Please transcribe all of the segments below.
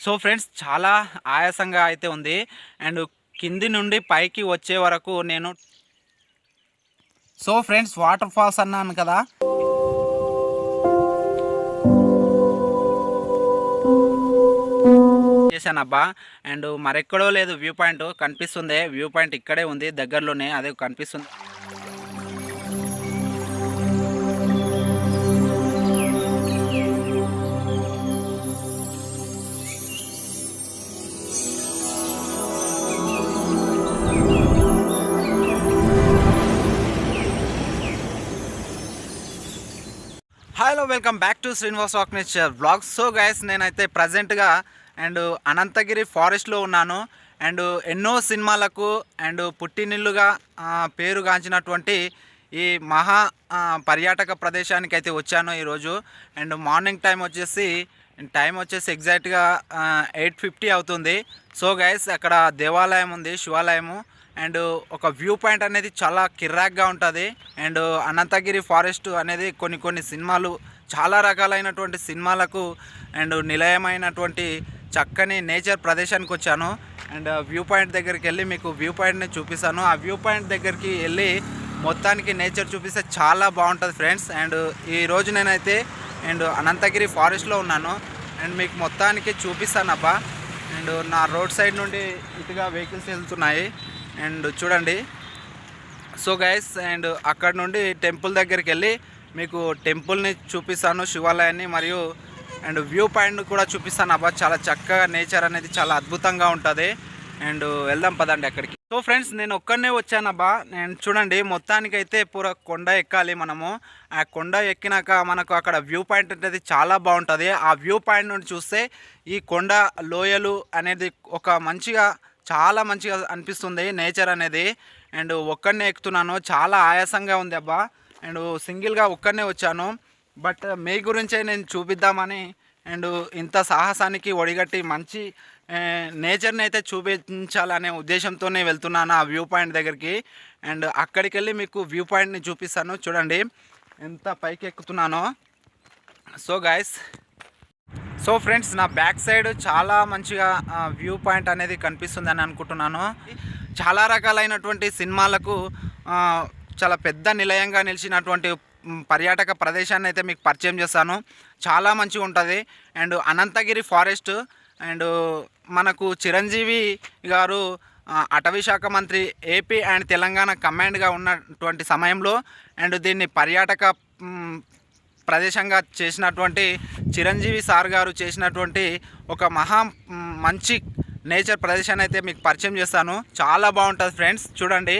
So friends చాలా ఆయాసంగా అయితే ఉంది. అండ్ కింది నుండి పైకి వచ్చే వరకు నేను సో ఫ్రెండ్స్ వాటర్ ఫాల్స్ అన్నాను కదా. చేశాను అబ్బా. అండ్ మరెక్కడో లేదు వ్యూ పాయింట్ కనిపిస్తుంది. వ్యూ పాయింట్ ఇక్కడే ఉంది దగ్గరలోనే అదే కనిపిస్తుంది. Hello welcome back to Srinivas walk blogs so guys నేనైతే ప్రజెంట్గా అండ్ అనంతగిరి ఫారెస్ట్లో ఉన్నాను. అండ్ ఎన్నో సినిమాలకు అండ్ పుట్టినిల్లుగా పేరుగాంచినటువంటి ఈ మహా పర్యాటక ప్రదేశానికి అయితే వచ్చాను ఈరోజు. అండ్ మార్నింగ్ టైం వచ్చేసి టైం వచ్చేసి ఎగ్జాక్ట్గా ఎయిట్ ఫిఫ్టీ అవుతుంది. సో గైస్ అక్కడ దేవాలయం ఉంది శివాలయము. అండ్ ఒక వ్యూ పాయింట్ అనేది చాలా కిర్రాక్గా ఉంటుంది. అండ్ అనంతగిరి ఫారెస్ట్ అనేది కొన్ని కొన్ని సినిమాలు చాలా రకాలైనటువంటి సినిమాలకు అండ్ నిలయమైనటువంటి చక్కని నేచర్ ప్రదేశానికి వచ్చాను. అండ్ వ్యూ పాయింట్ దగ్గరికి వెళ్ళి మీకు వ్యూ పాయింట్ని చూపిస్తాను. ఆ వ్యూ పాయింట్ దగ్గరికి వెళ్ళి మొత్తానికి నేచర్ చూపిస్తే చాలా బాగుంటుంది ఫ్రెండ్స్. అండ్ ఈరోజు నేనైతే అండ్ అనంతగిరి ఫారెస్ట్లో ఉన్నాను. అండ్ మీకు మొత్తానికి చూపిస్తాను అబ్బా అండ్ నా రోడ్ సైడ్ నుండి ఇటుగా వెహికల్స్ వెళ్తున్నాయి. అండ్ చూడండి. సో గైస్ అండ్ అక్కడ నుండి టెంపుల్ దగ్గరికి వెళ్ళి మీకు టెంపుల్ని చూపిస్తాను శివాలయాన్ని మరియు అండ్ వ్యూ పాయింట్ కూడా చూపిస్తాను. అబ్బా చాలా చక్కగా నేచర్ అనేది చాలా అద్భుతంగా ఉంటుంది. అండ్ వెళ్దాం పదండి అక్కడికి. సో ఫ్రెండ్స్ నేను ఒక్కడనే వచ్చానబ్బా నేను చూడండి మొత్తానికైతే పూర కొండ ఎక్కాలి మనము. ఆ కొండ ఎక్కినాక మనకు అక్కడ వ్యూ పాయింట్ అనేది చాలా బాగుంటుంది. ఆ వ్యూ పాయింట్ నుండి చూస్తే ఈ కొండ లోయలు అనేది ఒక మంచిగా చాలా మంచిగా అనిపిస్తుంది నేచర్ అనేది. అండ్ ఒక్కడనే ఎక్కుతున్నాను. చాలా ఆయాసంగా ఉంది అబ్బా. అండ్ సింగిల్గా ఒక్కడనే వచ్చాను. బట్ మీ గురించే నేను చూపిద్దామని అండ్ ఇంత సాహసానికి ఒడిగట్టి మంచి నేచర్ని అయితే చూపించాలనే ఉద్దేశంతోనే వెళ్తున్నాను ఆ వ్యూ పాయింట్ దగ్గరికి. అండ్ అక్కడికి వెళ్ళి మీకు వ్యూ పాయింట్ని చూపిస్తాను. చూడండి. ఎంత పైకి ఎక్కుతున్నానో సో గాయస్ సో ఫ్రెండ్స్ నా బ్యాక్ సైడ్ చాలా మంచిగా వ్యూ పాయింట్ అనేది కనిపిస్తుంది అని అనుకుంటున్నాను. చాలా రకాలైనటువంటి సినిమాలకు చాలా పెద్ద నిలయంగా నిలిచినటువంటి పర్యాటక ప్రదేశాన్ని అయితే మీకు పరిచయం చేస్తాను. చాలా మంచిగా ఉంటుంది. అండ్ అనంతగిరి ఫారెస్ట్ అండ్ మనకు చిరంజీవి గారు అటవీ శాఖ మంత్రి ఏపీ అండ్ తెలంగాణ కమాండ్గా ఉన్నటువంటి సమయంలో అండ్ దీన్ని పర్యాటక ప్రదేశంగా చేసినటువంటి చిరంజీవి సార్ గారు చేసినటువంటి ఒక మహా మంచి నేచర్ ప్రదేశాన్ని అయితే మీకు పరిచయం చేస్తాను. చాలా బాగుంటుంది ఫ్రెండ్స్. చూడండి.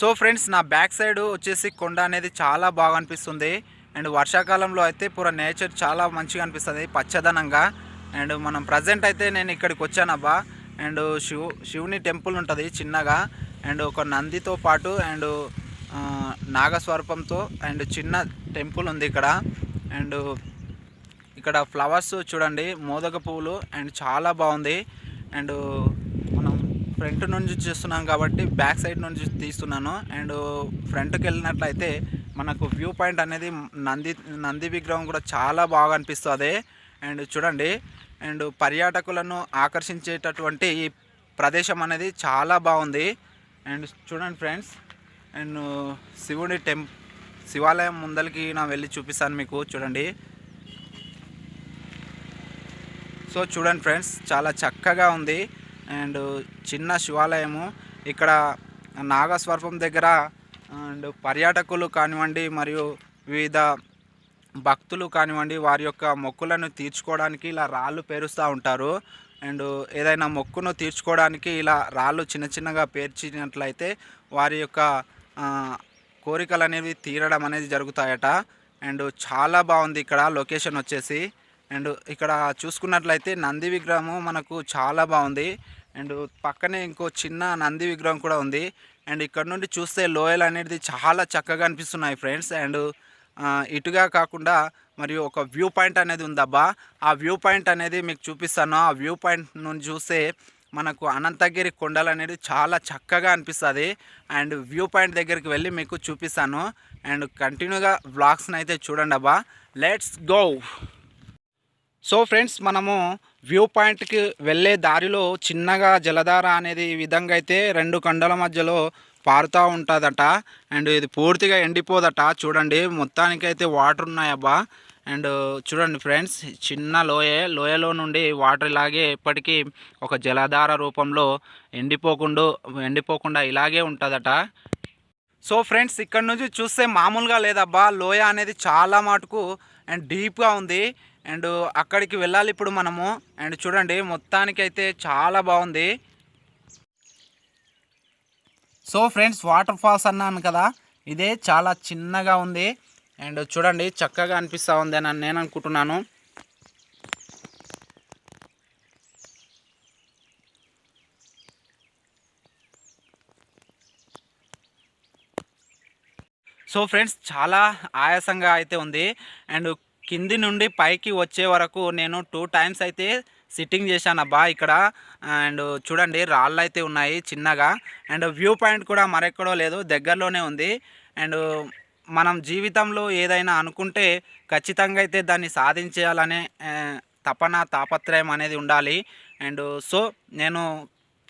సో ఫ్రెండ్స్ నా బ్యాక్ సైడ్ వచ్చేసి కొండ అనేది చాలా బాగా అనిపిస్తుంది. అండ్ వర్షాకాలంలో అయితే పూర నేచర్ చాలా మంచిగా అనిపిస్తుంది పచ్చదనంగా. అండ్ మనం ప్రజెంట్ అయితే నేను ఇక్కడికి వచ్చానబ్బా అండ్ శివు శివుని టెంపుల్ ఉంటుంది చిన్నగా. అండ్ ఒక నందితో పాటు అండ్ నాగస్వరూపంతో అండ్ చిన్న టెంపుల్ ఉంది ఇక్కడ. అండ్ ఇక్కడ ఫ్లవర్స్ చూడండి మోదక పువ్వులు అండ్ చాలా బాగుంది. అండ్ ఫ్రంట్ నుంచి చూస్తున్నాం కాబట్టి బ్యాక్ సైడ్ నుంచి తీస్తున్నాను. అండ్ ఫ్రంట్కి వెళ్ళినట్లయితే మనకు వ్యూ పాయింట్ అనేది నంది నంది విగ్రహం కూడా చాలా బాగా అనిపిస్తుంది. అండ్ చూడండి అండ్ పర్యాటకులను ఆకర్షించేటటువంటి ఈ ప్రదేశం అనేది చాలా బాగుంది. అండ్ చూడండి ఫ్రెండ్స్ అండ్ శివుడి టెంప్ శివాలయం ముందరికి నా వెళ్ళి చూపిస్తాను మీకు చూడండి. సో చూడండి ఫ్రెండ్స్ చాలా చక్కగా ఉంది. అండ్ చిన్న శివాలయము. ఇక్కడ నాగస్వరూపం దగ్గర అండ్ పర్యాటకులు కానివ్వండి మరియు వివిధ భక్తులు కానివ్వండి వారి యొక్క మొక్కులను తీర్చుకోవడానికి ఇలా రాళ్ళు పేరుస్తూ ఉంటారు. అండ్ ఏదైనా మొక్కును తీర్చుకోవడానికి ఇలా రాళ్ళు చిన్న చిన్నగా పేర్చినట్లయితే వారి యొక్క కోరికలు అనేవి తీరడం అనేది జరుగుతాయట. అండ్ చాలా బాగుంది ఇక్కడ లొకేషన్ వచ్చేసి. అండ్ ఇక్కడ చూసుకున్నట్లయితే నంది విగ్రహము మనకు చాలా బాగుంది. అండ్ పక్కనే ఇంకో చిన్న నంది విగ్రహం కూడా ఉంది. అండ్ ఇక్కడ నుండి చూస్తే లోయలు అనేది చాలా చక్కగా అనిపిస్తున్నాయి ఫ్రెండ్స్. అండ్ ఇటుగా కాకుండా మరియు ఒక వ్యూ పాయింట్ అనేది ఉందబ్బా. ఆ వ్యూ పాయింట్ అనేది మీకు చూపిస్తాను. ఆ వ్యూ పాయింట్ నుండి చూస్తే మనకు అనంతగిరి కొండలు అనేది చాలా చక్కగా అనిపిస్తుంది. అండ్ వ్యూ పాయింట్ దగ్గరికి వెళ్ళి మీకు చూపిస్తాను. అండ్ కంటిన్యూగా వ్లాగ్స్ని అయితే చూడండి అబ్బా లెట్స్ గో! సో ఫ్రెండ్స్ మనము వ్యూ పాయింట్కి వెళ్ళే దారిలో చిన్నగా జలధార అనేది ఈ విధంగా అయితే రెండు కండల మధ్యలో పారుతూ ఉంటుందట. అండ్ ఇది పూర్తిగా ఎండిపోదట. చూడండి మొత్తానికి అయితే వాటర్ ఉన్నాయబ్బా. అండ్ చూడండి ఫ్రెండ్స్ చిన్న లోయ లోయలో నుండి వాటర్ ఇలాగే ఇప్పటికీ ఒక జలధార రూపంలో ఎండిపోకుండా ఎండిపోకుండా ఇలాగే ఉంటుందట. సో ఫ్రెండ్స్ ఇక్కడ నుంచి చూస్తే మామూలుగా లేదబ్బా. లోయ అనేది చాలా మటుకు అండ్ డీప్గా ఉంది. అండ్ అక్కడికి వెళ్ళాలి ఇప్పుడు మనము. అండ్ చూడండి మొత్తానికి అయితే చాలా బాగుంది. సో ఫ్రెండ్స్ వాటర్ ఫాల్స్ అన్నాను కదా ఇదే చాలా చిన్నగా ఉంది. అండ్ చూడండి చక్కగా అనిపిస్తూ ఉంది అని నేను అనుకుంటున్నాను. సో ఫ్రెండ్స్ చాలా ఆయాసంగా అయితే ఉంది. అండ్ కింది నుండి పైకి వచ్చే వరకు నేను టూ టైమ్స్ అయితే సిట్టింగ్ చేశాను అబ్బా ఇక్కడ. అండ్ చూడండి రాళ్ళు అయితే ఉన్నాయి చిన్నగా. అండ్ వ్యూ పాయింట్ కూడా మరెక్కడో లేదు దగ్గరలోనే ఉంది. అండ్ మనం జీవితంలో ఏదైనా అనుకుంటే ఖచ్చితంగా అయితే దాన్ని సాధించేయాలనే తపన తాపత్రయం అనేది ఉండాలి. అండ్ సో నేను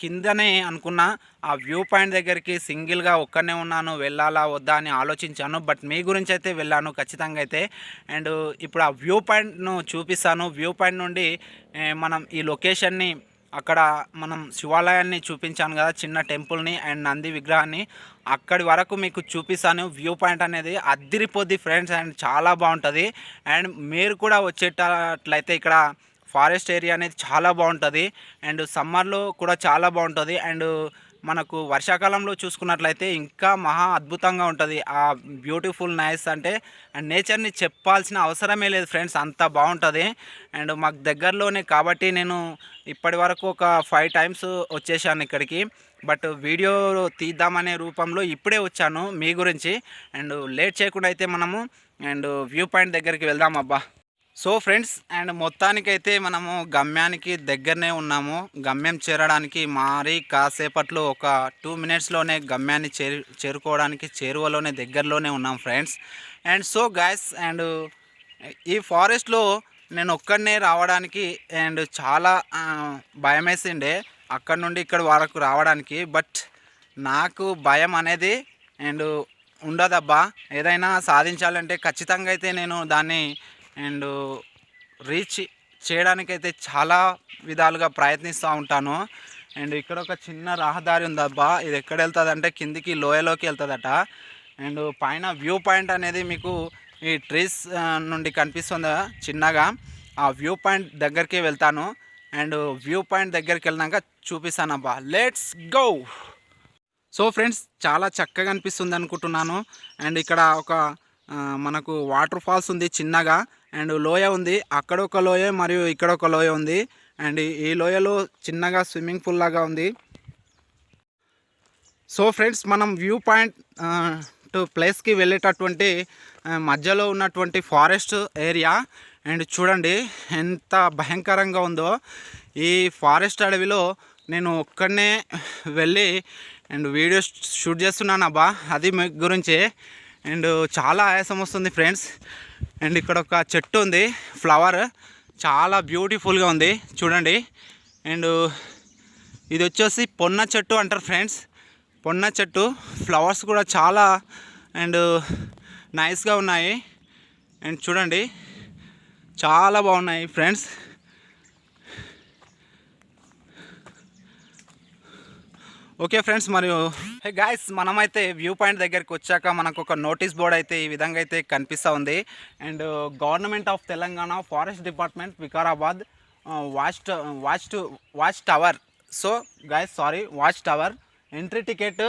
కిందనే అనుకున్న ఆ వ్యూ పాయింట్ దగ్గరికి సింగిల్గా ఒక్కనే ఉన్నాను వెళ్ళాలా వద్దా అని ఆలోచించాను. బట్ మీ గురించి అయితే వెళ్ళాను ఖచ్చితంగా అయితే. అండ్ ఇప్పుడు ఆ వ్యూ పాయింట్ను చూపిస్తాను. వ్యూ పాయింట్ నుండి మనం ఈ లొకేషన్ని అక్కడ మనం శివాలయాన్ని చూపించాను కదా చిన్న టెంపుల్ని అండ్ నంది విగ్రహాన్ని. అక్కడి వరకు మీకు చూపిస్తాను. వ్యూ పాయింట్ అనేది అద్దిరిపోద్ది ఫ్రెండ్స్ అండ్ చాలా బాగుంటుంది. అండ్ మీరు కూడా వచ్చేటట్లయితే ఇక్కడ ఫారెస్ట్ ఏరియా అనేది చాలా బాగుంటుంది. అండ్ సమ్మర్లో కూడా చాలా బాగుంటుంది. అండ్ మనకు వర్షాకాలంలో చూసుకున్నట్లయితే ఇంకా మహా అద్భుతంగా ఉంటుంది. ఆ బ్యూటిఫుల్ నైస్ అంటే అండ్ నేచర్ని చెప్పాల్సిన అవసరమే లేదు ఫ్రెండ్స్. అంత బాగుంటుంది. అండ్ మాకు దగ్గరలోనే కాబట్టి నేను ఇప్పటి వరకు ఒక ఫైవ్ టైమ్స్ వచ్చేసాను ఇక్కడికి. బట్ వీడియో తీద్దామనే రూపంలో ఇప్పుడే వచ్చాను మీ గురించి. అండ్ లేట్ చేయకుండా అయితే మనము అండ్ వ్యూ పాయింట్ దగ్గరికి వెళ్దాం అబ్బా. సో ఫ్రెండ్స్ అండ్ మొత్తానికైతే మనము గమ్యానికి దగ్గరనే ఉన్నాము. గమ్యం చేరడానికి మారి కాసేపట్లో ఒక టూ మినిట్స్లోనే గమ్యాన్ని చేరు చేరుకోవడానికి చేరువలోనే దగ్గరలోనే ఉన్నాం friends. And so guys and ఈ ఫారెస్ట్లో నేను ఒక్కడనే రావడానికి అండ్ చాలా భయం వేసిండే అక్కడ నుండి ఇక్కడ వరకు రావడానికి. బట్ నాకు భయం అనేది అండ్ ఉండదబ్బా. ఏదైనా సాధించాలంటే ఖచ్చితంగా అయితే నేను దాన్ని అండ్ రీచ్ చేయడానికైతే చాలా విధాలుగా ప్రయత్నిస్తూ ఉంటాను. అండ్ ఇక్కడ ఒక చిన్న రహదారి ఉందబ్బా. ఇది ఎక్కడ వెళ్తుంది అంటే కిందికి లోయలోకి వెళ్తుందట అండ్ పైన వ్యూ పాయింట్ అనేది మీకు ఈ ట్రీస్ నుండి కనిపిస్తుందా చిన్నగా. ఆ వ్యూ పాయింట్ దగ్గరికి వెళ్తాను. అండ్ వ్యూ పాయింట్ దగ్గరికి వెళ్ళినాక చూపిస్తానబ్బా. Let's go! సో ఫ్రెండ్స్ చాలా చక్కగా అనిపిస్తుంది అనుకుంటున్నాను అండ్ ఇక్కడ ఒక మనకు వాటర్ ఫాల్స్ ఉంది చిన్నగా అండ్ లోయ ఉంది. అక్కడ ఒక లోయ మరియు ఇక్కడ ఒక లోయ ఉంది. అండ్ ఈ లోయలో చిన్నగా స్విమ్మింగ్ పూల్ లాగా ఉంది. సో ఫ్రెండ్స్ మనం వ్యూ పాయింట్ టు ప్లేస్కి వెళ్ళేటటువంటి మధ్యలో ఉన్నటువంటి ఫారెస్ట్ ఏరియా. అండ్ చూడండి ఎంత భయంకరంగా ఉందో. ఈ ఫారెస్ట్ అడవిలో నేను ఒక్కడనే వెళ్ళి అండ్ వీడియో షూట్ చేస్తున్నాను అబ్బా. అది మీ గురించి. అండ్ చాలా ఆయాసం వస్తుంది ఫ్రెండ్స్. అండ్ ఇక్కడ ఒక చెట్టు ఉంది ఫ్లవర్. చాలా బ్యూటిఫుల్గా ఉంది చూడండి. అండ్ ఇది వచ్చేసి పొన్న చెట్టు అంటారు ఫ్రెండ్స్. పొన్న చెట్టు ఫ్లవర్స్ కూడా చాలా అండ్ నైస్గా ఉన్నాయి. అండ్ చూడండి చాలా బాగున్నాయి ఫ్రెండ్స్. ఓకే ఫ్రెండ్స్ మరియు హే గాయస్ మనమైతే వ్యూ పాయింట్ దగ్గరికి వచ్చాక మనకు ఒక నోటీస్ బోర్డ్ అయితే ఈ విధంగా అయితే కనిపిస్తూ ఉంది. And government of Telangana forest department Vikarabad watch watch to watch tower. So guys sorry watch tower. Entry ticket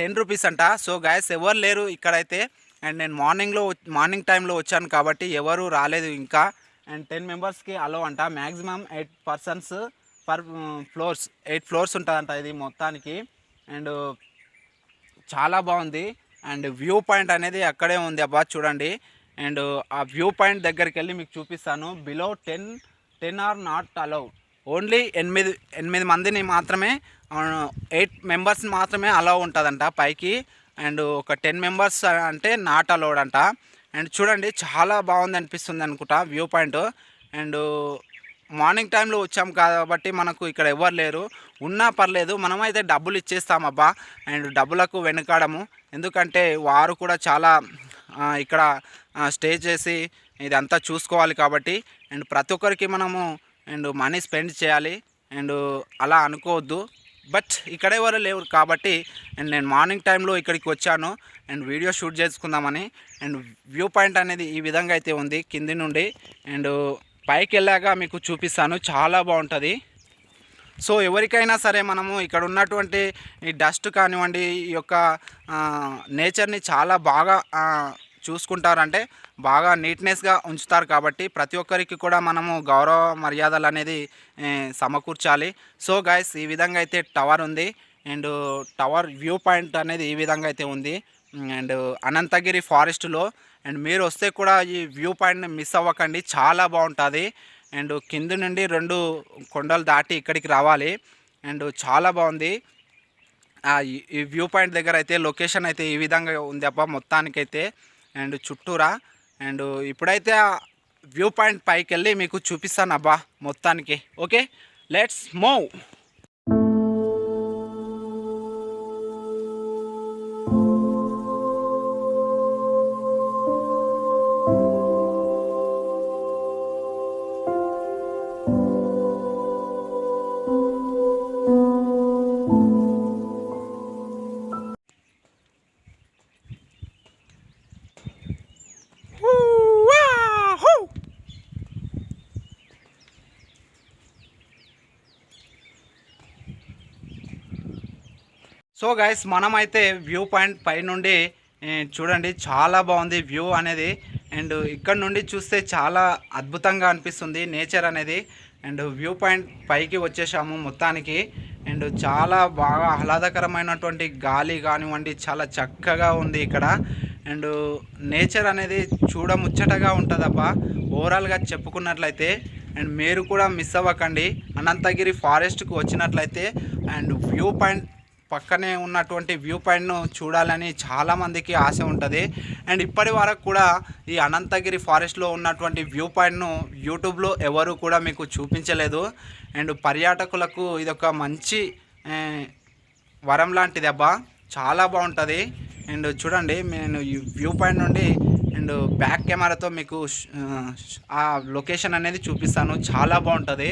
ten rupees అంట. సో గాయస్ ఎవరు లేరు ఇక్కడైతే. అండ్ నేను మార్నింగ్లో మార్నింగ్ టైంలో వచ్చాను కాబట్టి ఎవరు రాలేదు ఇంకా. అండ్ టెన్ మెంబర్స్కి అలో అంట. Maximum eight persons per floors eight floors ఉంటుందంట ఇది మొత్తానికి. అండ్ చాలా బాగుంది. అండ్ వ్యూ పాయింట్ అనేది అక్కడే ఉంది అబ్బా చూడండి. అండ్ ఆ వ్యూ పాయింట్ దగ్గరికి వెళ్ళి మీకు చూపిస్తాను. Below ten ten are not allow. Only ఎనిమిది ఎనిమిది మందిని మాత్రమే ఎయిట్ మెంబర్స్ని మాత్రమే అలౌ ఉంటుందంట పైకి. అండ్ ఒక టెన్ మెంబర్స్ అంటే నాట్ అలౌడ్ అంట. అండ్ చూడండి చాలా బాగుంది అనిపిస్తుంది అనుకుంటా వ్యూ పాయింట్. అండ్ మార్నింగ్ టైంలో వచ్చాం కాబట్టి మనకు ఇక్కడ ఎవరు లేరు. ఉన్నా పర్లేదు మనమైతే డబ్బులు ఇచ్చేస్తామబ్బా అండ్ డబ్బులకు వెనుకాడము. ఎందుకంటే వారు కూడా చాలా ఇక్కడ స్టే చేసి ఇదంతా చూసుకోవాలి కాబట్టి. అండ్ ప్రతి ఒక్కరికి మనము అండ్ మనీ స్పెండ్ చేయాలి. అండ్ అలా అనుకోవద్దు. బట్ ఇక్కడ ఎవరు లేవు కాబట్టి అండ్ నేను మార్నింగ్ టైంలో ఇక్కడికి వచ్చాను. అండ్ వీడియో షూట్ చేసుకుందామని. అండ్ వ్యూ పాయింట్ అనేది ఈ విధంగా అయితే ఉంది కింది నుండి. అండ్ పైకి వెళ్ళాక మీకు చూపిస్తాను. చాలా బాగుంటుంది. సో ఎవరికైనా సరే మనము ఇక్కడ ఉన్నటువంటి ఈ డస్ట్ కానివ్వండి ఈ యొక్క నేచర్ని చాలా బాగా చూసుకుంటారంటే బాగా నీట్నెస్గా ఉంచుతారు కాబట్టి ప్రతి ఒక్కరికి కూడా మనము గౌరవ మర్యాదలు అనేది సమకూర్చాలి. సో గాయస్ ఈ విధంగా అయితే టవర్ ఉంది. అండ్ టవర్ వ్యూ పాయింట్ అనేది ఈ విధంగా అయితే ఉంది. అండ్ అనంతగిరి ఫారెస్ట్లో అండ్ మీరు వస్తే కూడా ఈ వ్యూ పాయింట్ని మిస్ అవ్వకండి. చాలా బాగుంటుంది. అండ్ కింద నుండి రెండు కొండలు దాటి ఇక్కడికి రావాలి. అండ్ చాలా బాగుంది. ఈ- వ్యూ పాయింట్ దగ్గర అయితే లొకేషన్ అయితే ఈ విధంగా ఉంది అబ్బా మొత్తానికైతే. అండ్ చుట్టూరా. అండ్ ఇప్పుడైతే వ్యూ పాయింట్ పైకి వెళ్ళి మీకు చూపిస్తాను అబ్బా మొత్తానికి. Okay? Let's move. So guys మనమైతే వ్యూ పాయింట్ పై నుండి చూడండి చాలా బాగుంది వ్యూ అనేది. అండ్ ఇక్కడ నుండి చూస్తే చాలా అద్భుతంగా అనిపిస్తుంది నేచర్ అనేది. అండ్ వ్యూ పాయింట్ పైకి వచ్చేసాము మొత్తానికి. అండ్ చాలా బాగా ఆహ్లాదకరమైనటువంటి గాలి కానివ్వండి చాలా చక్కగా ఉంది ఇక్కడ. అండ్ నేచర్ అనేది చూడముచ్చటగా ఉంటుందప్ప ఓవరాల్గా చెప్పుకున్నట్లయితే. అండ్ మీరు కూడా మిస్ అవ్వకండి. అనంతగిరి ఫారెస్ట్కి వచ్చినట్లయితే. అండ్ వ్యూ పాయింట్ పక్కనే ఉన్నటువంటి వ్యూ పాయింట్ను చూడాలని చాలామందికి ఆశ ఉంటుంది. అండ్ ఇప్పటి వరకు కూడా ఈ అనంతగిరి ఫారెస్ట్లో ఉన్నటువంటి వ్యూ పాయింట్ను యూట్యూబ్లో ఎవరు కూడా మీకు చూపించలేదు. అండ్ పర్యాటకులకు ఇది ఒక మంచి వరం లాంటిది అబ్బా. చాలా బాగుంటుంది. అండ్ చూడండి నేను ఈ వ్యూ పాయింట్ నుండి అండ్ బ్యాక్ కెమెరాతో మీకు ఆ లొకేషన్ అనేది చూపిస్తాను. చాలా బాగుంటుంది.